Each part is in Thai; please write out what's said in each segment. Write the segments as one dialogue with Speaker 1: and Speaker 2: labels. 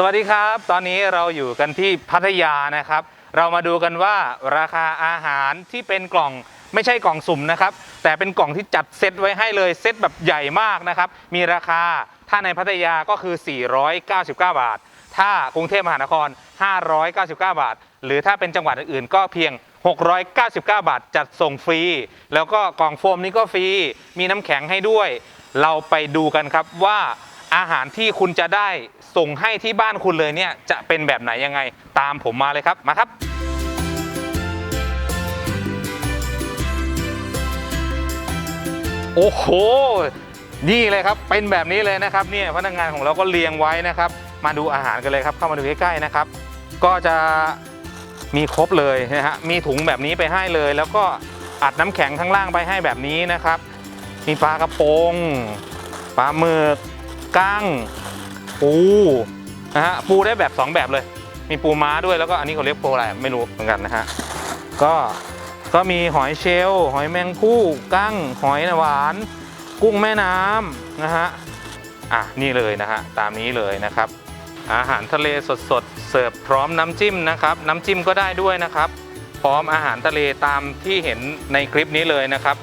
Speaker 1: สวัสดีครับ ตอนนี้เราอยู่กันที่พัทยานะครับ เรามาดูกันว่าราคาอาหารที่เป็นกล่องไม่ใช่กล่องสุ่มนะครับ แต่เป็นกล่องที่จัดเซตไว้ให้เลยเซตแบบใหญ่มากนะครับ มีราคาถ้าในพัทยาก็คือ 499 บาท ถ้ากรุงเทพมหานคร 599 บาท หรือถ้าเป็นจังหวัดอื่นๆ ก็เพียง 699 บาทจัดส่งฟรี แล้วก็กล่องโฟมนี้ก็ฟรี มีน้ำแข็งให้ด้วย เราไปดูกันครับว่า อาหารที่คุณจะได้ส่งให้ที่บ้านคุณเลยเนี่ยจะเป็นแบบไหนยังไง ตามผมมาเลยครับมาครับโอ้โห นี่เลยครับ เป็นแบบนี้เลยนะครับ เนี่ยพนักงานของเราก็เรียงไว้นะครับ มาดูอาหารกันเลยครับ เข้ามาดูใกล้ๆนะครับ ก็จะมีครบเลยนะฮะ มีถุงแบบนี้ไปให้เลย แล้วก็อัดน้ำแข็งข้างล่างไปให้แบบนี้นะครับ มีปลากระพง ปลาหมึก กั้งปูนะฮะปูได้แบบ 2 แบบเลย มีปูม้าด้วยแล้วก็อันนี้เขาเรียกปูอะไรไม่รู้เหมือนกันนะฮะก็ก็มีหอยเชลล์หอยแมงผู้กั้ง หอยหวาน กุ้งแม่น้ำนะฮะอะนี่เลยนะฮะตามนี้เลยนะครับ อาหารทะเลสดๆเสิร์ฟพร้อมน้ำจิ้มนะครับ น้ำจิ้มก็ได้ด้วยนะครับ พร้อมอาหารทะเลตามที่เห็นในคลิปนี้เลยนะครับ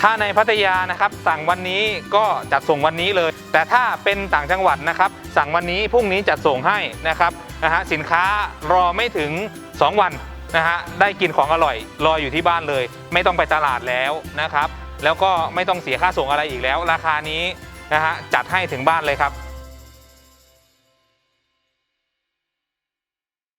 Speaker 1: ถ้าในพัทยานะครับสั่งวันนี้ก็จัดส่งวันนี้เลย แต่ถ้าเป็นต่างจังหวัดนะครับ สั่งวันนี้พรุ่งนี้จัดส่งให้นะครับนะฮะสินค้ารอไม่ถึง 2 วันนะฮะได้กินของอร่อย รออยู่ที่บ้านเลย ไม่ต้องไปตลาดแล้วนะครับ แล้วก็ไม่ต้องเสียค่าส่งอะไรอีกแล้ว ราคานี้นะฮะจัดให้ถึงบ้านเลยครับ